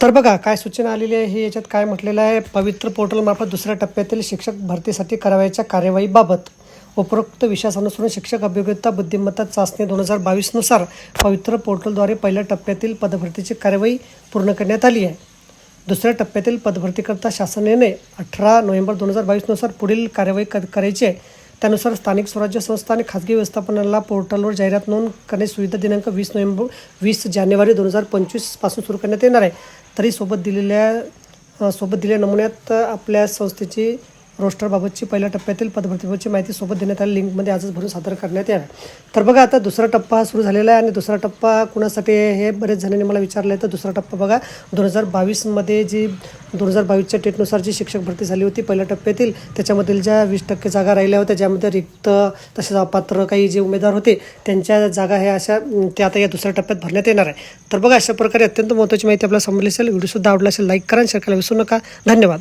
तर बघा काय सूचना आलेली आहे हे याच्यात काय म्हटलेलं आहे? पवित्र पोर्टलमार्फत दुसऱ्या टप्प्यातील शिक्षक भरतीसाठी करावयाच्या कार्यवाहीबाबत उपरोक्त विषयास अनुसरून शिक्षक अभियोग्यता बुद्धिमत्ता चाचणी दोन हजार बावीसनुसार पवित्र पोर्टलद्वारे पहिल्या टप्प्यातील पदभरतीची कार्यवाही पूर्ण करण्यात आली आहे. दुसऱ्या टप्प्यातील पदभरतीकरता शासनाने अठरा नोव्हेंबर दोन हजार बावीसनुसार पुढील कार्यवाही क करायची आहे. त्यानुसार स्थानिक स्वराज्य संस्था आणि खाजगी व्यवस्थापनाला पोर्टलवर जाहिरात नोंद करण्याची सुविधा दिनांक वीस नोव्हेंबर वीस जानेवारी दोन हजार पंचवीसपासून सुरू करण्यात येणार आहे. तरी सोबत दिलेल्या सोबत दिलेल्या नमुन्यात आपल्या संस्थेची रोस्टरबाबतची पहिल्या टप्प्यातील पदभरतीबाबतची माहिती सोबत देण्यात आली लिंकमध्ये आजच भरून सादर करण्यात यावे. तर बघा आता दुसरा टप्पा सुरू झालेला आहे आणि दुसरा टप्पा कुणासाठी हे बरेच जणांनी मला विचारलं आहे तर दुसरा टप्पा बघा दोन हजार बावीसमध्ये जी दोन हजार बावीसच्या टेटनुसार जी शिक्षक भरती झाली होती पहिल्या टप्प्यातील त्याच्यामधील ज्या वीस टक्के जागा राहिल्या होत्या ज्यामध्ये रिक्त तसेच अपात्र काही जे उमेदवार होते त्यांच्या जागा ह्या अशा त्या आता या दुसऱ्या टप्प्यात भरण्यात येणार आहे. तर बघा अशा प्रकारे अत्यंत महत्त्वाची माहिती आपल्याला समजली असेल व्हिडिओसुद्धा आवडला असेल लाईक करा शेअर करायला विसरू नका. धन्यवाद.